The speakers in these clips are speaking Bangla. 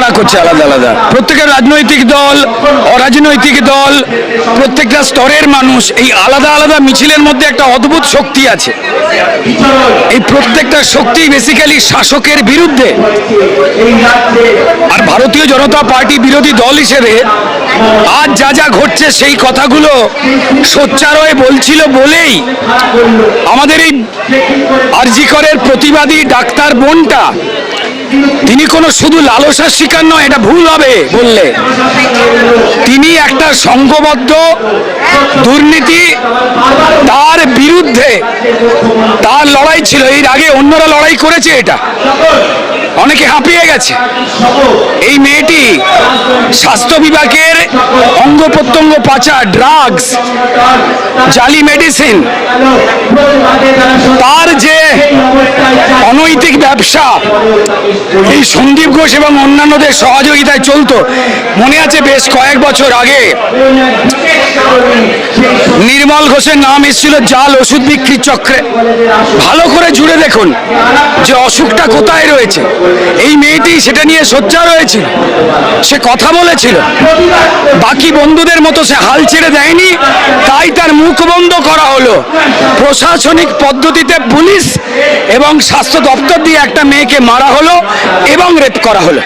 তারা করছে আলাদা আলাদা। প্রত্যেকের রাজনৈতিক দল, অরাজনৈতিক দল, প্রত্যেকটা স্তরের মানুষ এই আলাদা আলাদা মিছিলের মধ্যে একটা অদ্ভুত শক্তি আছে। এই প্রত্যেকটা শক্তি বেসিক্যালি শাসকের বিরুদ্ধে। আর ভারতীয় জনতা পার্টি বিরোধী দল হিসেবে আজ যা যা ঘটছে সেই কথাগুলো সোচ্চারয়ে বলছিল বলেই আমাদের এই আরজিকরের প্রতিবাদী ডাক্তার বোনটা তিনি কোনো শুধু লালসার শিকার নয়, এটা ভুল হবে বললে। তিনি একটা সংঘবদ্ধ দুর্নীতি তার বিরুদ্ধে, তার লড়াই ছিল, এর আগে অন্যরা লড়াই করেছে এটা। অনেকে হাঁপিয়ে গেছে। এই মেয়েটি স্বাস্থ্য বিভাগের অঙ্গ প্রত্যঙ্গ পাচা ড্রাগস জালি মেডিসিন তার যে অনৈতিক ব্যবসা। এই সন্দীপ ঘোষ এবং অন্যান্যদের সহযোগিতায় চলতো। মনে আছে বেশ কয়েক বছর আগে? নির্মল ঘোষের নাম এসেছিল জাল ওষুধ বিক্রি চক্রে। ভালো করে জুড়ে দেখুন যে অসুখটা কোথায় রয়েছে। এই মেয়েটি সেটা নিয়ে সোচ্চার হয়েছিল সে কথা বলেছিল। বাকি বন্ধুদের মতো সে হাল ছেড়ে দেয়নি। তাই তার মুখ বন্ধ করা হলো। প্রশাসনিক পদ্ধতিতে পুলিশ এবং স্বাস্থ্য দপ্তর দিয়ে একটা মেয়েকে মারা হলো এবং রেপ করা হলো,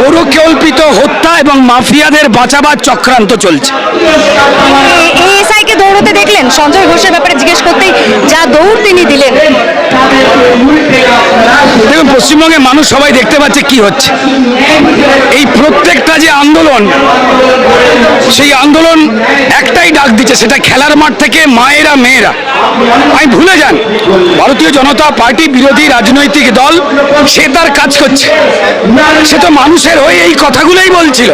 পরিকল্পিত হত্যা এবং মাফিয়াদের বাঁচাবার চক্রান্ত চলছে। দৌড়তে দেখলেন, সঞ্জয় ঘোষের ব্যাপারে জিজ্ঞেস করতেই যা দৌড় তিনি দিলেন। দেখুন পশ্চিমবঙ্গের মানুষ সবাই দেখতে পাচ্ছে কি হচ্ছে। এই প্রত্যেকটা যে আন্দোলন, সেই আন্দোলন একটাই ডাক দিচ্ছে, সেটা খেলার মাঠ থেকে মায়েরা, মেয়েরা। আমি ভুলে যান, ভারতীয় জনতা পার্টি বিরোধী রাজনৈতিক দল, সে তার কাজ করছে। সে তো মানুষের হয়ে এই কথাগুলোই বলছিল।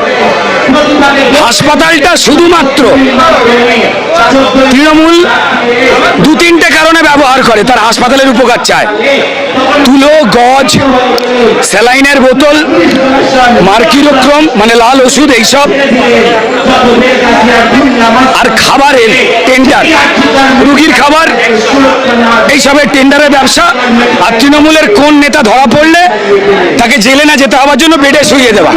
হাসপাতালটা শুধুমাত্র তৃণমূল দু তিনটে কারণে ব্যবহার করে, তার হাসপাতালের উপকার চায়। তুলো, গজ, স্যালাইনের বোতল, মার্কিরোক্রম মানে লাল ওষুধ, এইসব। আর খাবারের টেন্ডার রুগীর খাবার, এইসবের টেন্ডারের ব্যবসা। আর তৃণমূলের কোন নেতা ধরা পড়লে তাকে জেলে না যেতে হওয়ার জন্য বেডে শুইয়ে দেওয়া।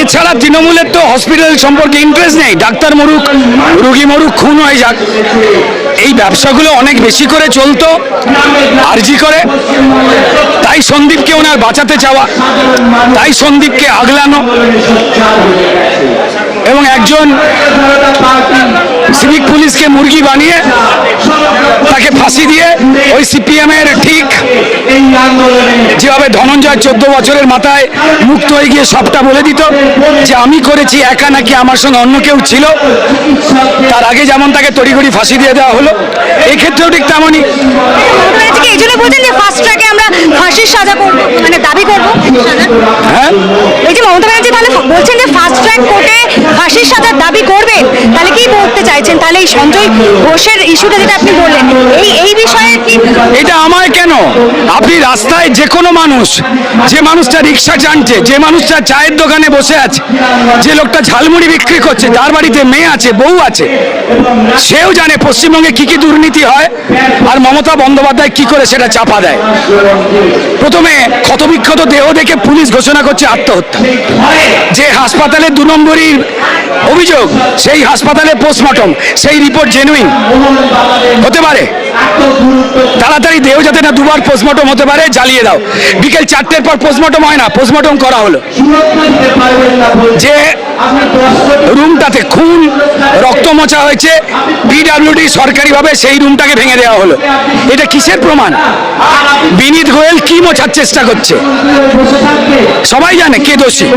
এছাড়া তৃণমূলের তো হসপিটাল সম্পর্কে ইন্টারেস্ট নেই। ডাক্তার মরুক, রুগী মরুক, খুন হয়ে যাক। এই ব্যবসাগুলো অনেক বেশি করে চলতো, আরজি করে। তাই সন্দীপকে ওনার বাঁচাতে চাওয়া, তাই সন্দীপকে আগলানো। এবং একজন সিভিক পুলিশকে মুরগি বানিয়ে তাকে ফাঁসি দিয়ে ওই সিপিএম এর ঠিক যেভাবে ধনঞ্জয় চোদ্দ বছরের মাথায় মুক্ত হয়ে গিয়ে সবটা বলে দিত যে আমি করেছি একা নাকি আমার সঙ্গে অন্য কেউ ছিল। তার আগে যেমন তাকে তড়িঘড়ি ফাঁসি দিয়ে দেওয়া হলো এই ক্ষেত্রেও ঠিক তেমনই। এই জন্য বলছেন যে ফার্স্ট ট্র্যাকে আমরা ফাঁসির সাজা করব মানে দাবি করব। হ্যাঁ। এই যে মমতা ব্যানার্জি বলছেন যে ফার্স্ট ট্র্যাক কোর্টে ফাঁসির সাজার দাবি করবেন তাহলে কি বলতে চাইছেন তাহলে এই সঞ্জয় ঘোষের ইস্যুটা যেটা আপনি বললেন এই এই বিষয়ে এটা আমার কেন? রাস্তায় যে কোনো মানুষ, যে মানুষটা রিক্সা টানছে, যে মানুষটা চায়ের দোকানে বসে আছে, যে লোকটা ঝালমুড়ি বিক্রি করছে, তার বাড়িতে মেয়ে আছে, বউ আছে, সেও জানে পশ্চিমবঙ্গে কি কি দুর্নীতি হয় আর মমতা বন্দ্যোপাধ্যায় কি করে সেটা চাপা দেয়। প্রথমে ক্ষতবিক্ষত দেহ দেখে পুলিশ ঘোষণা করছে আত্মহত্যা। যে হাসপাতালে দু নম্বরীর অভিযোগ, সেই হাসপাতালে পোস্টমর্টম, সেই রিপোর্ট জেনুইন হতে পারে। তাড়াতাড়ি দেহ যাতে না দুবার পোস্টমর্টম হতে পারে জ্বালিয়ে দাও। বিকেল চারটের পর পোস্টমর্টম হয় না পোস্টমর্টম করা হলো। যে রুমটাতে খুন, রক্ত মোচা হয়েছে পিডাব্লিউডি সরকারিভাবে সেই রুমটাকে ভেঙে দেওয়া হলো। এটা কিসের প্রমাণ? বিনীত গোয়েল কি মোছার চেষ্টা করছে? সবাই জানে কে দোষী।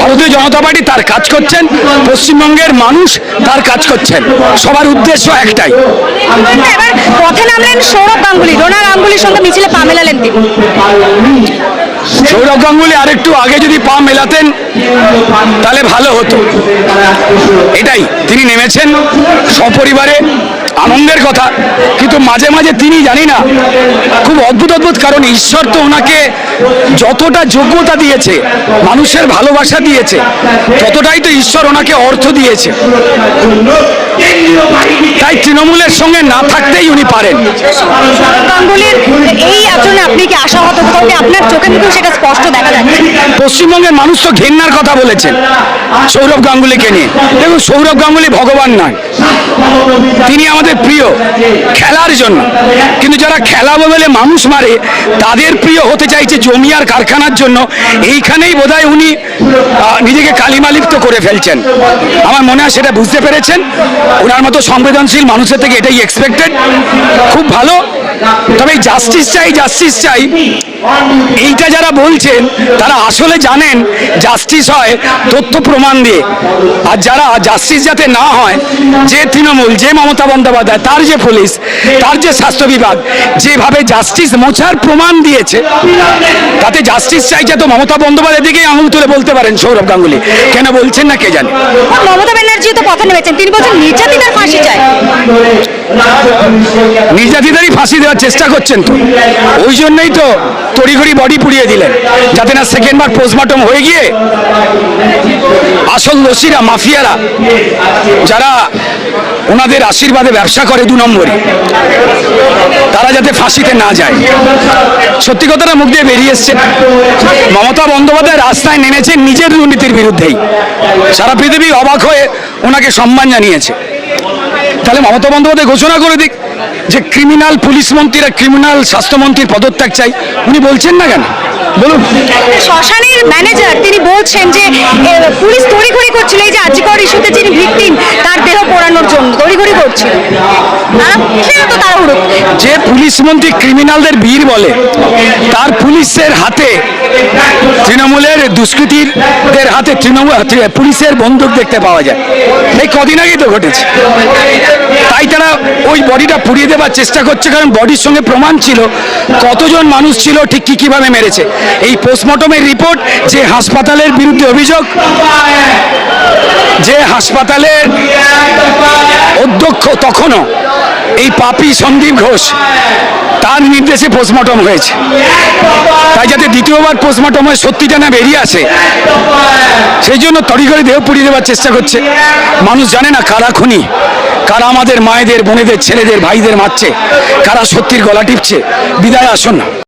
ভারতীয় জনতা পার্টি তার কাজ করছেন পশ্চিমবঙ্গের মানুষ তার কাজ করছেন। সবার উদ্দেশ্য একটাই। পথে নামলেন সৌরভ গাঙ্গুলি ডোনা গাঙ্গুলির সঙ্গে মিছিলে পা মেলালেন তিনি। সৌরভ গাঙ্গুলি আরেকটু আগে যদি পা মেলাতেন তাহলে ভালো হতো। এটাই তিনি নেমেছেন সপরিবারে। আনন্দের কথা। কিন্তু মাঝে মাঝে তিনি জানি না, খুব অদ্ভুত অদ্ভুত কারণ ঈশ্বর তো ওনাকে যতটা যোগ্যতা দিয়েছে, মানুষের ভালোবাসা দিয়েছে, ততটাই তো ঈশ্বর ওনাকে অর্থ দিয়েছে। তাই তৃণমূলের সঙ্গে না থাকতেই উনি পারেন। গাঙ্গুলির এই আচরণে আপনি কি আশাহত? তবে আপনার চোখে মুখেও সেটা স্পষ্ট দেখা যাচ্ছে পশ্চিমবঙ্গের মানুষ তো ঘেন্নার কথা বলেছেন সৌরভ গাঙ্গুলিকে নিয়ে। দেখুন সৌরভ গাঙ্গুলি ভগবান নয়। তিনি আমাদের প্রিয় খেলার জন্য। কিন্তু যারা খেলা বলে মানুষ মারে তাদের প্রিয় হতে চাইছে জমি আর কারখানার জন্য। এইখানেই বোধহয় উনি নিজেকে কালিমালিপ্ত করে ফেলছেন। আমার মনে হয় সেটা বুঝতে পেরেছেন। ওনার মতো সংবেদনশীল মানুষের থেকে এটাই এক্সপেক্টেড খুব ভালো। তবে জাস্টিস চাই জাস্টিস চাই। এইটা যারা বলছেন, তারা আসলে জানেন জাস্টিস হয় তথ্য প্রমাণ দিয়ে। আর যারা জাস্টিস যাতে না হয়, যে তৃণমূল, যে মমতা বন্দ্যোপাধ্যায়, তার যে পুলিশ, তার যে স্বাস্থ্য বিভাগ, যেভাবে জাস্টিস মোছার প্রমাণ দিয়েছে, তাতে জাস্টিস চাইছে তো মমতা বন্দ্যোপাধ্যায় দিকেই আঙুল তুলে বলতে পারেন সৌরভ গাঙ্গুলি। কেন বলছেন না কে জানে? মমতা ব্যানার্জি তো কথা নেমেছেন, তিনি বলছেন নির্যাতিতার ফাঁসি চায়। নির্যাতিতারই ফাঁসি দেওয়ার চেষ্টা করছেন তো। ওই জন্যই তো তড়িঘড়ি বডি পুড়িয়ে দিলেন। যাতে না সেকেন্ড বার পোস্টমর্টম হয়ে গিয়ে আসল দোষীরা, মাফিয়ারা, যারা ওনাদের আশীর্বাদে ব্যবসা করে দু নম্বরে, তারা যাতে ফাঁসিতে না যায়। সত্যি কথাটা মুখ দিয়ে বেরিয়ে এসছে। মমতা বন্দ্যোপাধ্যায় রাস্তায় নেমেছেন নিজের দুর্নীতির বিরুদ্ধেই। সারা পৃথিবী অবাক হয়ে ওনাকে সম্মান জানিয়েছে। তাহলে মমতা বন্দ্যোপাধ্যায় ঘোষণা করে দিক যে ক্রিমিনাল পুলিশ মন্ত্রী আর ক্রিমিনাল স্বাস্থ্যমন্ত্রীর পদত্যাগ চাই। উনি বলছেন না কেন? বলুন। শ্মশানের ম্যানেজার তিনি বলছেন যে পুলিশ তড়িঘড়ি করছিল এই যে আজিকর ইস্যুতে যিনি ভিকটিম তার দেহ পোড়ানোর জন্য তড়িঘড়ি করছিল। তো তাড়াহুড়ো? যে পুলিশ মন্ত্রী ক্রিমিনালদের বীর বলে তার পুলিশের হাতে তৃণমূলের দুষ্কৃতীদের হাতে তৃণমূল পুলিশের বন্দুক দেখতে পাওয়া যায়। এই কদিন আগেই তো ঘটেছে। তাই তারা ওই বডিটা পুড়িয়ে দেওয়ার চেষ্টা করছে, কারণ বডির সঙ্গে প্রমাণ ছিল কতজন মানুষ ছিল, ঠিক কী কীভাবে মেরেছে। এই পোস্টমর্টমের রিপোর্ট, যে হাসপাতালের বিরুদ্ধে অভিযোগ, যে হাসপাতালের অধ্যক্ষ তখনও এই পাপি সন্দীপ ঘোষ, তার নির্দেশে পোস্টমর্টম হয়েছে। তাই যাতে দ্বিতীয়বার পোস্টমর্টম হয়ে, সত্যিটা না বেরিয়ে আসে, সেই জন্য তড়িঘড়ি দেহ পুড়িয়ে দেওয়ার চেষ্টা করছে। মানুষ জানে না কারা খুনি, কারা আমাদের মায়েদের, বোনেদের, ছেলেদের, ভাইদের মারছে, কারা সত্যির গলা টিপছে। বিদায় আসুন। না